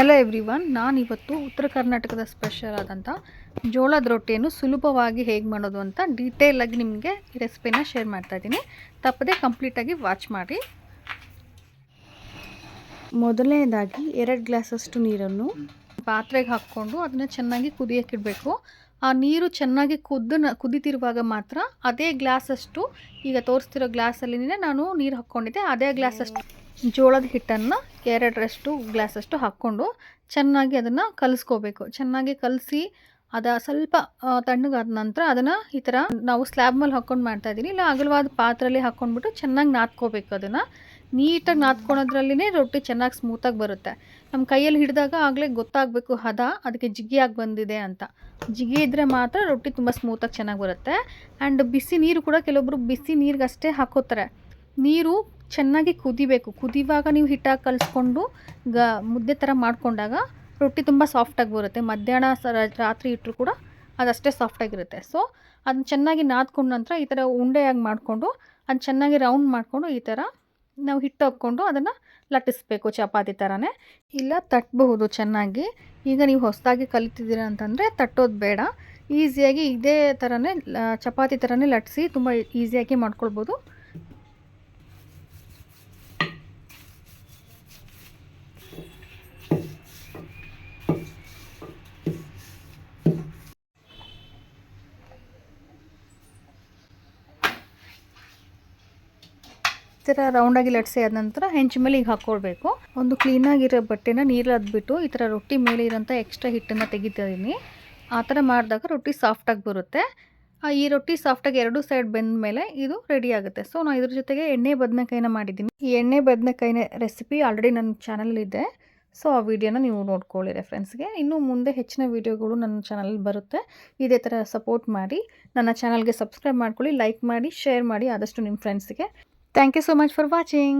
Hello every one ನಾನಿವತ್ತು ಉತ್ತರ ಕರ್ನಾಟಕದ ಸ್ಪೆಷಲ್ ಆದಂಥ ಜೋಳದ ರೊಟ್ಟಿಯನ್ನು ಸುಲಭವಾಗಿ ಹೇಗೆ ಮಾಡೋದು ಅಂತ ಡೀಟೇಲಾಗಿ ನಿಮಗೆ ರೆಸಿಪಿನ ಶೇರ್ ಮಾಡ್ತಾ ಇದ್ದೀನಿ. ತಪ್ಪದೆ ಕಂಪ್ಲೀಟಾಗಿ ವಾಚ್ ಮಾಡಿ ಮೊದಲನೇದಾಗಿ ಎರಡು ಗ್ಲಾಸಷ್ಟು ನೀರನ್ನು ಪಾತ್ರೆಗೆ ಹಾಕ್ಕೊಂಡು ಅದನ್ನು ಚೆನ್ನಾಗಿ ಕುದಿಯೋಕ್ಕಿಡಬೇಕು ಆ ನೀರು ಚೆನ್ನಾಗಿ ಕುದ್ದು ಕುದಿತಿರುವಾಗ ಮಾತ್ರ ಅದೇ ಗ್ಲಾಸಷ್ಟು, ಈಗ ತೋರಿಸ್ತಿರೋ ಗ್ಲಾಸಲ್ಲಿನೇ ನಾನು ನೀರು ಹಾಕ್ಕೊಂಡಿದ್ದೆ, ಅದೇ ಗ್ಲಾಸಷ್ಟು ಜೋಳದ ಹಿಟ್ಟನ್ನು ಎರಡರಷ್ಟು ಗ್ಲಾಸಷ್ಟು ಹಾಕ್ಕೊಂಡು ಚೆನ್ನಾಗಿ ಅದನ್ನು ಕಲಿಸ್ಕೋಬೇಕು. ಚೆನ್ನಾಗಿ ಕಲಸಿ ಅದ ಸ್ವಲ್ಪ ತಣ್ಣಗಾದ ನಂತರ ಅದನ್ನು ಈ ಥರ ನಾವು ಸ್ಲ್ಯಾಬ್ ಮೇಲೆ ಹಾಕ್ಕೊಂಡು ಮಾಡ್ತಾ ಇದ್ದೀನಿ ಇಲ್ಲ ಅಗಲವಾದ ಪಾತ್ರೆಯಲ್ಲಿ ಹಾಕ್ಕೊಂಡ್ಬಿಟ್ಟು ಚೆನ್ನಾಗಿ ನಾದ್ಕೋಬೇಕು ಅದನ್ನು. ನೀಟಾಗಿ ನಾದ್ಕೊಳೋದ್ರಲ್ಲಿನೇ ರೊಟ್ಟಿ ಚೆನ್ನಾಗಿ ಸ್ಮೂತಾಗಿ ಬರುತ್ತೆ. ನಮ್ಮ ಕೈಯಲ್ಲಿ ಹಿಡಿದಾಗ ಆಗಲೇ ಗೊತ್ತಾಗಬೇಕು ಹದ, ಅದಕ್ಕೆ ಜಿಗಿಯಾಗಿ ಬಂದಿದೆ ಅಂತ. ಜಿಗಿ ಇದ್ದರೆ ಮಾತ್ರ ರೊಟ್ಟಿ ತುಂಬ ಸ್ಮೂತಾಗಿ ಚೆನ್ನಾಗಿ ಬರುತ್ತೆ. ಆ್ಯಂಡ್ ಬಿಸಿ ನೀರು ಕೂಡ ಕೆಲವೊಬ್ಬರು ಬಿಸಿ ನೀರಿಗಷ್ಟೇ ಹಾಕೋತಾರೆ. ನೀರು ಚೆನ್ನಾಗಿ ಕುದಿಬೇಕು. ಕುದಿವಾಗ ನೀವು ಹಿಟ್ಟಾಗಿ ಕಲಿಸ್ಕೊಂಡು ಗ, ಮುದ್ದೆ ಥರ ಮಾಡಿಕೊಂಡಾಗ ರೊಟ್ಟಿ ತುಂಬ ಸಾಫ್ಟಾಗಿ ಬರುತ್ತೆ. ಮಧ್ಯಾಹ್ನ ರಾತ್ರಿ ಇಟ್ಟರು ಕೂಡ ಅದಷ್ಟೇ ಸಾಫ್ಟಾಗಿರುತ್ತೆ ಸೊ ಅದನ್ನ ಚೆನ್ನಾಗಿ ನಾದ್ಕೊಂಡ ನಂತರ ಈ ಥರ ಉಂಡೆಯಾಗಿ ಮಾಡಿಕೊಂಡು ಅದು ಚೆನ್ನಾಗಿ ರೌಂಡ್ ಮಾಡಿಕೊಂಡು ಈ ಥರ ನಾವು ಹಿಟ್ಟು ಹಾಕ್ಕೊಂಡು ಅದನ್ನು ಲಟ್ಟಿಸ್ಬೇಕು ಚಪಾತಿ ಥರನೇ. ಇಲ್ಲ ತಟ್ಟಬಹುದು ಚೆನ್ನಾಗಿ. ಈಗ ನೀವು ಹೊಸದಾಗಿ ಕಲಿತಿದ್ದೀರ ಅಂತಂದರೆ ತಟ್ಟೋದು ಬೇಡ. ಈಸಿಯಾಗಿ ಇದೇ ಥರನೇ ಚಪಾತಿ ಥರನೇ ಲಟ್ಟಿಸಿ ತುಂಬ ಈಸಿಯಾಗಿ ಮಾಡ್ಕೊಳ್ಬೋದು. ಥರ ರೌಂಡಾಗಿ ಲಟ್ಸಿ ಆದ ನಂತರ ಹೆಂಚು ಮೇಲೆ ಈಗ ಹಾಕ್ಕೊಳ್ಬೇಕು ಒಂದು ಕ್ಲೀನಾಗಿರೋ ಬಟ್ಟೆನ ನೀರಲ್ಲಿ ಅದ್ಬಿಟ್ಟು ಈ ಥರ ರೊಟ್ಟಿ ಮೇಲೆ ಇರೋಂಥ ಎಕ್ಸ್ಟ್ರಾ ಹಿಟ್ಟನ್ನು ತೆಗಿತಾ ಇದ್ದೀನಿ ಆ ಥರ ಮಾಡಿದಾಗ ರೊಟ್ಟಿ ಸಾಫ್ಟಾಗಿ ಬರುತ್ತೆ. ಈ ರೊಟ್ಟಿ ಸಾಫ್ಟಾಗಿ ಎರಡು ಸೈಡ್ ಬೆಂದ ಮೇಲೆ ಇದು ರೆಡಿ ಆಗುತ್ತೆ. ಸೊ ನಾನು ಇದ್ರ ಜೊತೆಗೆ ಎಣ್ಣೆ ಬದನೆಕಾಯಿನ ಮಾಡಿದ್ದೀನಿ. ಈ ಎಣ್ಣೆ ಬದನೆಕಾಯಿನ ರೆಸಿಪಿ ಆಲ್ರೆಡಿ ನನ್ನ ಚಾನಲಲ್ಲಿದೆ ಸೊ ಆ ವಿಡಿಯೋನ ನೀವು ನೋಡ್ಕೊಳ್ಳಿ ರೆಫ್ರೆನ್ಸ್ಗೆ ಇನ್ನು ಮುಂದೆ ಹೆಚ್ಚಿನ ವಿಡಿಯೋಗಳು ನನ್ನ ಚಾನಲ್ ಬರುತ್ತೆ. ಇದೇ ಥರ ಸಪೋರ್ಟ್ ಮಾಡಿ. ನನ್ನ ಚಾನಲ್ಗೆ ಸಬ್ಸ್ಕ್ರೈಬ್ ಮಾಡ್ಕೊಳ್ಳಿ ಲೈಕ್ ಮಾಡಿ ಶೇರ್ ಮಾಡಿ ಆದಷ್ಟು ನಿಮ್ಮ ಫ್ರೆಂಡ್ಸ್ಗೆ thank you so much for watching.